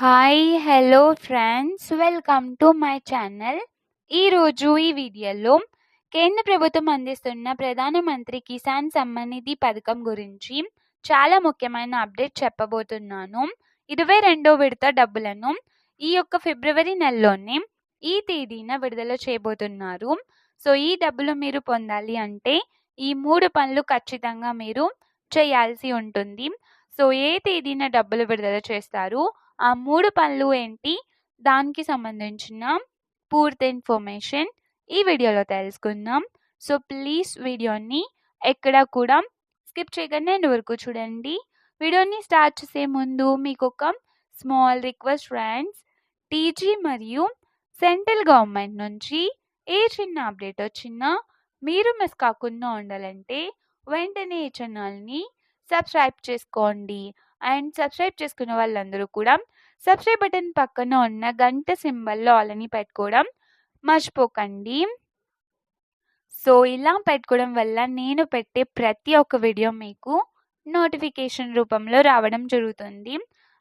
Hi hello friends welcome to my channel ఈరోజు ఈ వీడియోలో కేంద్ర ప్రభుత్వం అందిస్తున్న ప్రధానమంత్రి కిసాన్ సమ్మాన్ నిధి పథకం గురించి చాలా ముఖ్యమైన అప్డేట్ చెప్పబోతున్నాను. ఇరవై రెండో విడత డబ్బులను ఈ యొక్క ఫిబ్రవరి నెలలోనే ఈ తేదీన విడుదల చేయబోతున్నారు. సో ఈ డబ్బులు మీరు పొందాలి అంటే ఈ మూడు పనులు ఖచ్చితంగా మీరు చేయాల్సి ఉంటుంది. సో ఏ తేదీన డబ్బులు విడుదల చేస్తారు? ఆ మూడు పనులు ఏంటి? దానికి సంబంధించిన పూర్తి ఇన్ఫర్మేషన్ ఈ వీడియోలో తెలుసుకుందాం. సో ప్లీజ్ వీడియోని ఎక్కడ కూడా స్కిప్ చేయకుండా నేను వరకు చూడండి. వీడియోని స్టార్ట్ చేసే ముందు మీకు ఒక స్మాల్ రిక్వెస్ట్ ఫ్రెండ్స్. టీజీ మరియు సెంట్రల్ గవర్నమెంట్ నుంచి ఏ చిన్న అప్డేట్ వచ్చినా మీరు మిస్ కాకుండా ఉండాలంటే వెంటనే ఈ ఛానల్ని సబ్స్క్రైబ్ చేసుకోండి. అండ్ సబ్స్క్రైబ్ చేసుకున్న వాళ్ళందరూ కూడా సబ్స్క్రైబ్ బటన్ పక్కన ఉన్న గంట సింబల్లో ఆలని పెట్టుకోవడం మర్చిపోకండి. సో ఇలా పెట్టుకోవడం వల్ల నేను పెట్టే ప్రతి ఒక్క వీడియో మీకు నోటిఫికేషన్ రూపంలో రావడం జరుగుతుంది.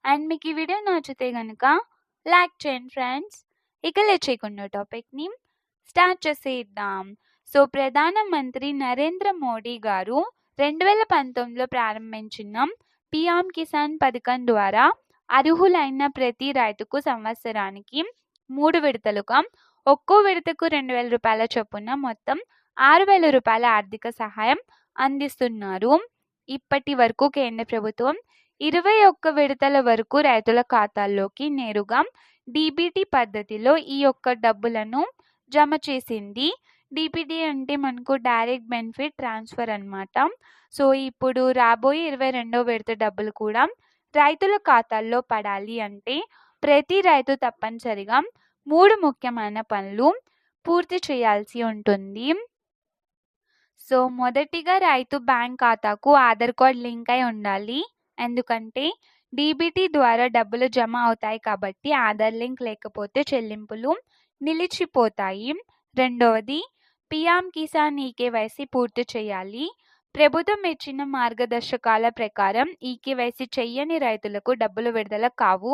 అండ్ మీకు ఈ వీడియో నచ్చితే కనుక లైక్ చేయండి ఫ్రెండ్స్. ఇక లేట్ టాపిక్ని స్టార్ట్ చేసేద్దాం. సో ప్రధానమంత్రి నరేంద్ర మోడీ గారు రెండు వేల పంతొమ్మిదిలో ప్రారంభించిన పిఎం కిసాన్ పథకం ద్వారా అర్హులైన ప్రతి రైతుకు సంవత్సరానికి మూడు విడతలుగా ఒక్కో విడతకు రెండు వేల రూపాయల చొప్పున మొత్తం ఆరు వేల రూపాయల ఆర్థిక సహాయం అందిస్తున్నారు. ఇప్పటి వరకు కేంద్ర ప్రభుత్వం ఇరవై ఒక్క విడతల వరకు రైతుల ఖాతాల్లోకి నేరుగా డీబీటీ పద్ధతిలో ఈ యొక్క డబ్బులను జమ చేసింది. డీబీటీ అంటే మనకు డైరెక్ట్ బెనిఫిట్ ట్రాన్స్ఫర్ అనమాట సో ఇప్పుడు రాబోయే ఇరవై రెండో విడత డబ్బులు కూడా రైతుల ఖాతాల్లో పడాలి అంటే ప్రతి రైతు తప్పనిసరిగా మూడు ముఖ్యమైన పనులు పూర్తి చేయాల్సి ఉంటుంది. సో మొదటిగా రైతు బ్యాంక్ ఖాతాకు ఆధార్ కార్డ్ లింక్ అయి ఉండాలి. ఎందుకంటే డీబీటీ ద్వారా డబ్బులు జమ అవుతాయి కాబట్టి ఆధార్ లింక్ లేకపోతే చెల్లింపులు నిలిచిపోతాయి. రెండవది పిఎం కిసాన్ ఈకేవైసీ పూర్తి చేయాలి. ప్రభుత్వం ఇచ్చిన మార్గదర్శకాల ప్రకారం ఈకేవైసీ చెయ్యని రైతులకు డబ్బులు విడుదల కావు.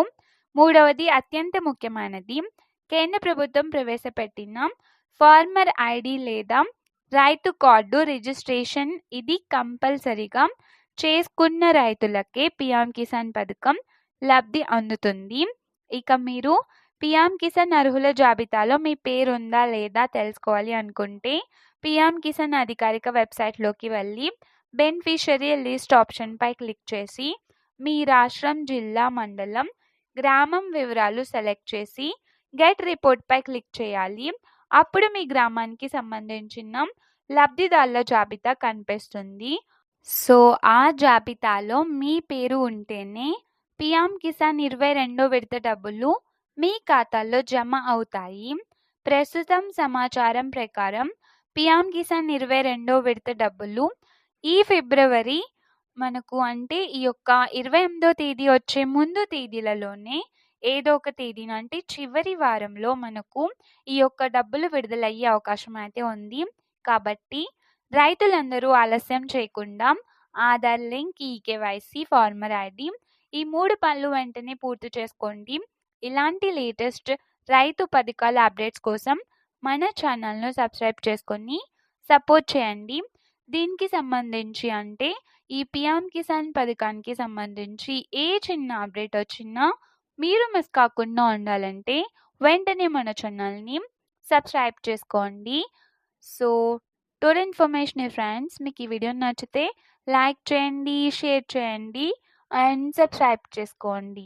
మూడవది అత్యంత ముఖ్యమైనది కేంద్ర ప్రభుత్వం ప్రవేశపెట్టిన ఫార్మర్ ఐడి లేదా రైతు కార్డు రిజిస్ట్రేషన్ ఇది కంపల్సరీగా చేసుకున్న రైతులకే పిఎం కిసాన్ పథకం లబ్ధి అందుతుంది. ఇక మీరు పిఎం కిసాన్ అర్హుల జాబితాలో మీ పేరు ఉందా లేదా తెలుసుకోవాలి అనుకుంటే పిఎం కిసాన్ అధికారిక వెబ్సైట్లోకి వెళ్ళి బెనిఫిషరీ లిస్ట్ ఆప్షన్పై క్లిక్ చేసి మీ రాష్ట్రం జిల్లా మండలం గ్రామం వివరాలు సెలెక్ట్ చేసి గెట్ రిపోర్ట్పై క్లిక్ చేయాలి. అప్పుడు మీ గ్రామానికి సంబంధించిన లబ్ధిదారుల జాబితా కనిపిస్తుంది. సో ఆ జాబితాలో మీ పేరు ఉంటేనే పిఎం కిసాన్ ఇరవై రెండో విడత డబ్బులు మీ ఖాతాల్లో జమ అవుతాయి. ప్రస్తుతం సమాచారం ప్రకారం పిఎం కిసాన్ ఇరవై రెండో విడత డబ్బులు ఈ ఫిబ్రవరి మనకు అంటే ఈ యొక్క ఇరవై ఎనిమిదో తేదీ వచ్చే ముందు తేదీలలోనే ఏదో ఒక తేదీన అంటే చివరి వారంలో మనకు ఈ యొక్క డబ్బులు విడుదలయ్యే అవకాశం అయితే ఉంది. కాబట్టి రైతులందరూ ఆలస్యం చేయకుండా Aadhaar link eKYC farmer ID ఈ మూడు పనులు వెంటనే పూర్తి చేసుకోండి. ఇలాంటి లేటెస్ట్ రైతు పథకాల అప్డేట్స్ కోసం మన ఛానల్ను సబ్స్క్రైబ్ చేసుకొని సపోర్ట్ చేయండి. దీనికి సంబంధించి అంటే ఈ పిఎం కిసాన్ పథకానికి సంబంధించి ఏ చిన్న అప్డేట్ వచ్చినా మీరు మిస్ కాకుండా ఉండాలంటే వెంటనే మన ఛానల్ని సబ్స్క్రైబ్ చేసుకోండి. సో టోర్ ఇన్ఫర్మేషన్ ఫ్రెండ్స్ మీకు ఈ వీడియో నచ్చితే లైక్ చేయండి షేర్ చేయండి అండ్ సబ్స్క్రైబ్ చేసుకోండి.